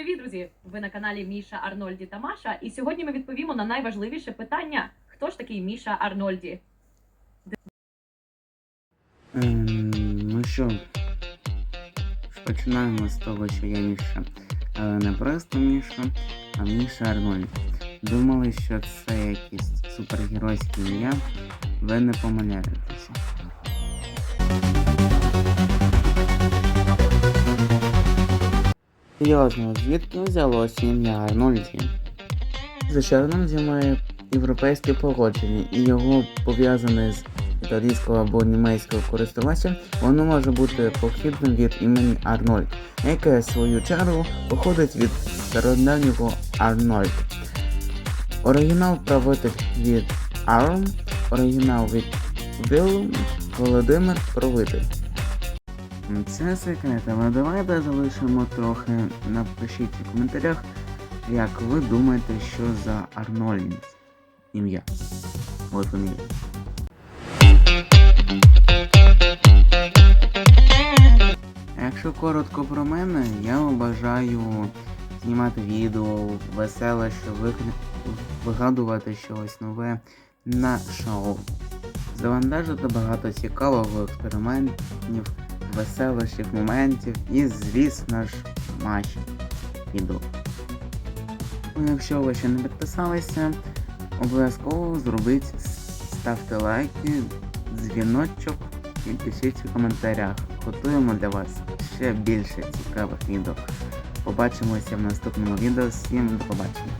Привіт, друзі! Ви на каналі Міша Арнольді та Маша. І сьогодні ми відповімо на найважливіше питання: хто ж такий Міша Арнольді? Ем, ну що, починаємо з того, що я Міша. Але не просто Міша, а Міша Арнольд. Думали, що це якесь супергеройське ім'я. Ви не помиляєтеся. Серйозно, звідки взялося ім'я Арнольді? Звичайно, Арнольді має європейське походження і його пов'язане з італійського або німецького користувача, воно може бути похідним від імені Арнольд, яке в свою чергу походить від стародавнього Арнольд. Оригінал правитель від Арм, оригінал від Вілл, Володимир правитель. Це секрет, але давайте залишимо трохи. Напишіть у коментарях, як ви думаєте, що за Арнольд ім'я. От вони є. Якщо коротко про мене, я бажаю знімати відео веселе, ви- вигадувати щось нове на шоу. Завантажити багато цікавого експериментів, веселощів, моментів і, звісно ж, матчів відео. Ну, якщо ви ще не підписалися, обов'язково зробіть, ставте лайки, дзвіночок і пишіть у коментарях. Готуємо для вас ще більше цікавих відео. Побачимося в наступному відео. Всім до побачення!